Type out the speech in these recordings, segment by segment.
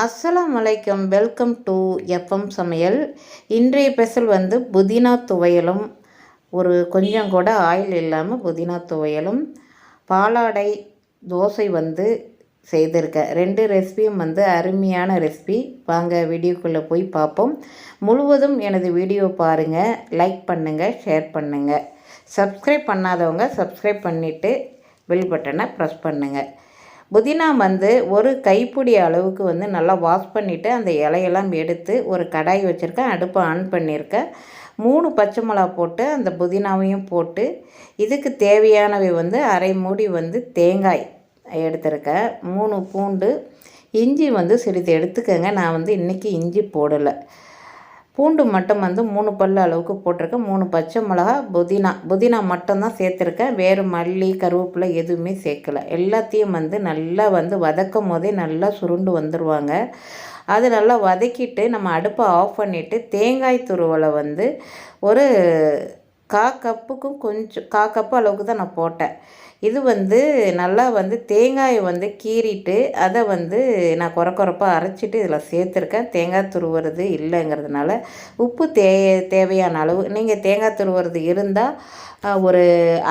அஸ்ஸலாம் வலைக்கம் welcome to FM சமையல். இன்றைய ஸ்பெஷல் வந்து புதினா துவையலும் ஒரு கொஞ்சம் கூட ஆயில் இல்லாமல் புதினா துவையலும். பாலாடை தோசை வந்து செய்திருக்கேன். ரெண்டு ரெசிபியும் வந்து அருமையான ரெசிபி. வாங்க வீடியோக்குள்ளே போய் பார்ப்போம். முழுவதும் எனது வீடியோ பாருங்கள் லைக் பண்ணுங்கள் ஷேர் பண்ணுங்கள் சப்ஸ்கிரைப் பண்ணாதவங்க சப்ஸ்கிரைப் பண்ணிவிட்டு பெல் பட்டனை ப்ரெஸ் பண்ணுங்கள் புதினா வந்து ஒரு கைப்பிடி அளவுக்கு வந்து நல்லா வாஷ் பண்ணிவிட்டு அந்த இலையெல்லாம் எடுத்து ஒரு கடாய் வச்சுருக்கேன். அடுப்பை ஆன் பண்ணியிருக்கேன். மூணு பச்சை மிளகா போட்டு அந்த புதினாவையும் போட்டு இதுக்கு தேவையானவை வந்து அரை மூடி வந்து தேங்காய் எடுத்திருக்கேன். மூணு பூண்டு இஞ்சி வந்து சிறிது எடுத்துக்கோங்க. நான் வந்து இன்றைக்கி இஞ்சி போடலை. பூண்டு மட்டும் வந்து மூணு பல் அளவுக்கு போட்டிருக்கேன். மூணு பச்சை மிளகா புதினா. புதினா மட்டும்தான் சேர்த்துருக்கேன். வேறு மல்லி கருவேப்பிலை எதுவுமே சேர்க்கலை. எல்லாத்தையும் வந்து நல்லா வந்து வதக்கும் போதே நல்லா சுருண்டு வந்துடுவாங்க அது நல்லா வதக்கிட்டு நம்ம அடுப்பை ஆஃப் பண்ணிவிட்டு தேங்காய் துருவலை வந்து ஒரு கா கப்புக்கும் கொஞ்சம் கா கப்பு அளவுக்கு தான் நான் போட்டேன். இது வந்து நல்லா வந்து தேங்காயை வந்து கீறிட்டு அதை வந்து நான் குறை குறைப்பாக அரைச்சிட்டு இதில் சேர்த்துருக்கேன். தேங்காய் துருவுறது இல்லைங்கிறதுனால உப்பு தே தேவையான அளவு. நீங்கள் தேங்காய் துருவுறது இருந்தால் ஒரு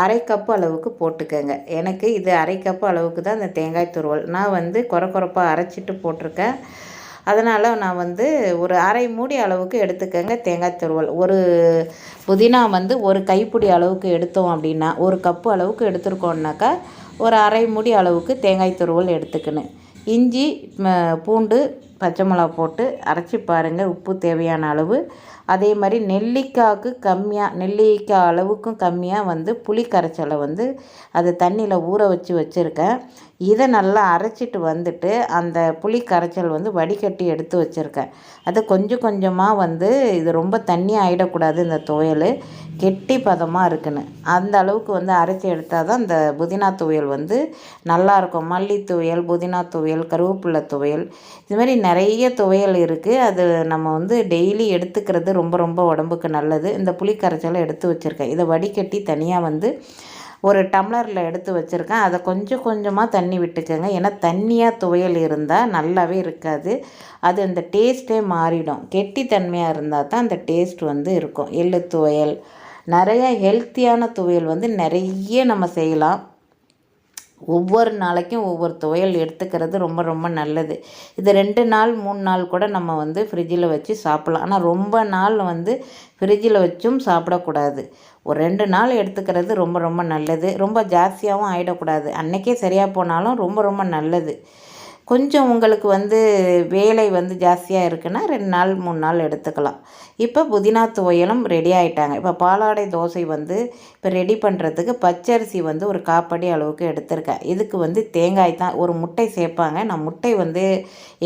அரை கப்பு அளவுக்கு போட்டுக்கோங்க. எனக்கு இது அரை கப்பு அளவுக்கு தான் இந்த தேங்காய் துருவல். நான் வந்து குறை குறைப்பாக அரைச்சிட்டு போட்டிருக்கேன். அதனால் நான் வந்து ஒரு அரை மூடி அளவுக்கு எடுத்துக்கோங்க தேங்காய் துருவல். ஒரு புதினா வந்து ஒரு கைப்பிடி அளவுக்கு எடுத்தோம் அப்படின்னா ஒரு கப்பு அளவுக்கு எடுத்துருக்கோம்னாக்கா ஒரு அரை மூடி அளவுக்கு தேங்காய் துருவல் எடுத்துக்கணும். இஞ்சி பூண்டு பச்சை மிளகா போட்டு அரைச்சி பாருங்கள் உப்பு தேவையான அளவு. அதே மாதிரி நெல்லிக்காய்க்கு கம்மியாக நெல்லிக்காய் அளவுக்கும் கம்மியாக வந்து புளி கரைச்சலை வந்து அது தண்ணியில் ஊற வச்சு வச்சுருக்கேன். இதை நல்லா அரைச்சிட்டு வந்துட்டு அந்த புளி கரைச்சல் வந்து வடிகட்டி எடுத்து வச்சுருக்கேன். அது கொஞ்சம் கொஞ்சமாக வந்து இது ரொம்ப தண்ணி ஆகிடக்கூடாது இந்த துவையல். கெட்டி பதமாக இருக்குன்னு. அந்த அளவுக்கு வந்து அரைச்சி எடுத்தால் தான் இந்த புதினா துவையல் வந்து நல்லாயிருக்கும் மல்லி துவையல் புதினா துவையல் கருவேப்பிலை துவையல். இது மாதிரி நிறைய துவையல் இருக்குது அது நம்ம வந்து டெய்லி எடுத்துக்கிறது ரொம்ப ரொம்ப உடம்புக்கு நல்லது. இந்த புளி கரைச்சலை எடுத்து வச்சுருக்கேன். இதை வடிகட்டி தனியாக வந்து ஒரு டம்ளரில் எடுத்து வச்சுருக்கேன். அதை கொஞ்சம் கொஞ்சமாக தண்ணி விட்டுக்கோங்க. ஏன்னா தண்ணியாக துவையல் இருந்தால் நல்லாவே இருக்காது. அது அந்த டேஸ்ட்டே மாறிடும். கெட்டித்தன்மையாக இருந்தால் தான் அந்த டேஸ்ட் வந்து இருக்கும். எள்ளு துவையல். நிறையா ஹெல்த்தியான துவையல் வந்து நிறைய நம்ம செய்யலாம். ஒவ்வொரு நாளைக்கும் ஒவ்வொரு துவையல் எடுத்துக்கிறது ரொம்ப ரொம்ப நல்லது. இது ரெண்டு நாள் மூணு நாள் கூட நம்ம வந்து ஃப்ரிட்ஜில் வச்சு சாப்பிட்லாம். ஆனால் ரொம்ப நாள் வந்து ஃப்ரிட்ஜில் வச்சும் சாப்பிடக்கூடாது. ஒரு ரெண்டு நாள் எடுத்துக்கிறது ரொம்ப ரொம்ப நல்லது. ரொம்ப ஜாஸ்தியாகவும் ஆகிடக்கூடாது அன்றைக்கே சரியாக போனாலும் ரொம்ப ரொம்ப நல்லது. கொஞ்சம் உங்களுக்கு வந்து வேலை வந்து ஜாஸ்தியாக இருக்குன்னா ரெண்டு நாள் மூணு நாள் எடுத்துக்கலாம். இப்போ புதினா துவையலும் ரெடி ஆகிட்டாங்க இப்போ பாலாடை தோசை வந்து இப்போ ரெடி பண்ணுறதுக்கு பச்சரிசி வந்து ஒரு காப்படி அளவுக்கு எடுத்திருக்கேன். இதுக்கு வந்து தேங்காய் தான் ஒரு முட்டை சேர்ப்பாங்க. நான் முட்டை வந்து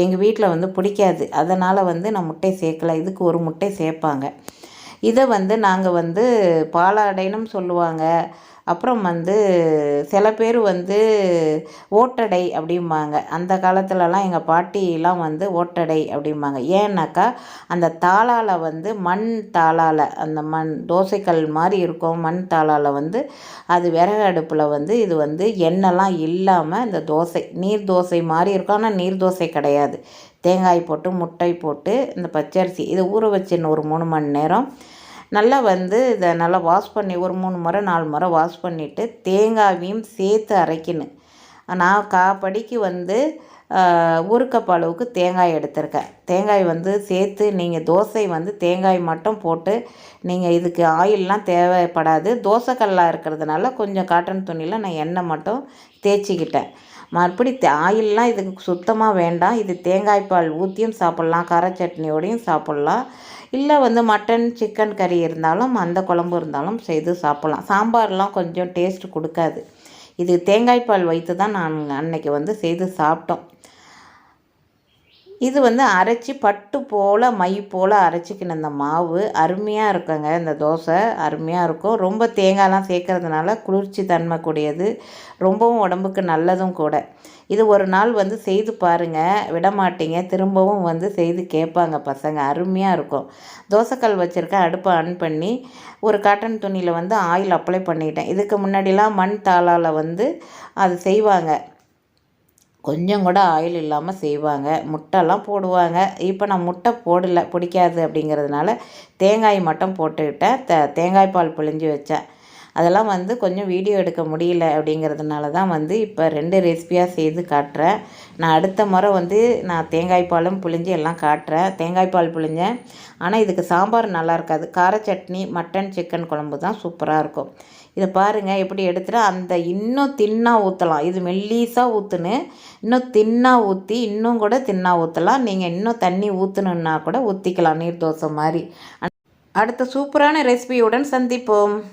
எங்கள் வீட்டில் வந்து பிடிக்காது. அதனால் வந்து நான் முட்டை சேர்க்கலை. இதுக்கு ஒரு முட்டை சேர்ப்பாங்க. இதை வந்து நாங்கள் வந்து பாலாடைனும் சொல்லுவாங்க. அப்புறம் வந்து சில பேர் வந்து ஓட்டடை அப்படிம்பாங்க. அந்த காலத்துலலாம் எங்கள் பாட்டிலாம் வந்து ஓட்டடை அப்படிம்பாங்க. ஏன்னாக்கா அந்த தாளால் வந்து மண் தாளால் அந்த மண் தோசைக்கல் மாதிரி இருக்கும் மண் தாளால் வந்து அது விறகு அடுப்பில் வந்து இது வந்து எண்ணெய்லாம் இல்லாமல் இந்த தோசை நீர் தோசை மாதிரி இருக்கும். ஆனால் நீர் தோசை கிடையாது. தேங்காய் போட்டு முட்டை போட்டு இந்த பச்சரிசி இதை ஊற வச்சுன்னு ஒரு மூணு மணி நேரம் நல்லா வந்து இதை நல்லா வாஷ் பண்ணி ஒரு மூணு முறை நாலு முறை வாஷ் பண்ணிவிட்டு தேங்காயையும் சேர்த்து அரைக்கணும். நான் காப்படிக்கு வந்து ஒரு கப் அளவுக்கு தேங்காய் எடுத்திருக்கேன். தேங்காய் வந்து சேர்த்து நீங்கள் தோசை வந்து தேங்காய் மட்டும் போட்டு நீங்கள் இதுக்கு ஆயிலெலாம் தேவைப்படாது. தோசைக்கல்லாக இருக்கிறதுனால கொஞ்சம் காட்டன் துணியில் நான் எண்ணெய் மட்டும் தேய்ச்சிக்கிட்டேன். மறுபடி ஆயிலெலாம் இதுக்கு சுத்தமாக வேண்டாம். இது தேங்காய் பால் ஊற்றியும் சாப்பிட்லாம். கார சட்னியோடையும் சாப்பிட்லாம். இல்லை வந்து மட்டன் சிக்கன் கறி இருந்தாலும் அந்த குழம்பு இருந்தாலும் செய்து சாப்பிட்லாம். சாம்பார்லாம் கொஞ்சம் டேஸ்ட் கொடுக்காது. இது தேங்காய் பால் வைத்து தான் நான் அன்னைக்கு வந்து செய்து சாப்பிட்டோம். இது வந்து அரைச்சி பட்டு போல் மை போல் அரைச்சிக்கின இந்த மாவு. அருமையாக இருக்குங்க இந்த தோசை. அருமையாக இருக்கும். ரொம்ப தேங்காய்லாம் சேர்க்கறதுனால குளிர்ச்சி தன்மை கூடியது. ரொம்பவும் உடம்புக்கு நல்லதும் கூட. இது ஒரு நாள் வந்து செய்து பாருங்கள் விடமாட்டீங்க திரும்பவும் வந்து செய்து கேட்பாங்க பசங்க. அருமையாக இருக்கும். தோசைக்கல் வச்சுருக்கேன் அடுப்பை ஆன் பண்ணி ஒரு காட்டன் துணியில் வந்து ஆயில் அப்ளை பண்ணிட்டேன். இதுக்கு முன்னாடிலாம் மண் தாளால் வந்து அது செய்வாங்க. கொஞ்சம் கூட ஆயில் இல்லாமல் செய்வாங்க. முட்டைலாம் போடுவாங்க. இப்போ நான் முட்டை போடல பிடிக்காது அப்படிங்கிறதுனால தேங்காய் மட்டும் போட்டுக்கிட்டேன். த தேங்காய் பால் பிழிஞ்சு வச்சேன். அதெல்லாம் வந்து கொஞ்சம் வீடியோ எடுக்க முடியல அப்படிங்கிறதுனால தான் வந்து இப்போ ரெண்டு ரெசிபியாக செய்து காட்டுறேன். நான் அடுத்த முறை வந்து நான் தேங்காய் பாலும் புழிஞ்சு எல்லாம் காட்டுறேன். தேங்காய் பால் புளிஞ்சேன் ஆனால் இதுக்கு சாம்பார் நல்லா இருக்காது. கார சட்னி மட்டன் சிக்கன் குழம்பு தான் சூப்பராக இருக்கும். இதை பாருங்கள் எப்படி எடுத்துகிட்டு அந்த இன்னும் தின்னாக ஊற்றலாம் இது மெல்லீஸாக ஊற்றுன்னு இன்னும் தின்னாக ஊற்றி இன்னும் கூட தின்னாக ஊற்றலாம் நீங்கள் இன்னும் தண்ணி ஊற்றணுன்னா கூட ஊற்றிக்கலாம் நீர் தோசை மாதிரி. அடுத்த சூப்பரான ரெசிபியுடன் சந்திப்போம்.